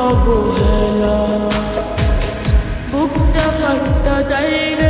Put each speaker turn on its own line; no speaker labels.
অবহেলা বুকটা ফাটটা চাই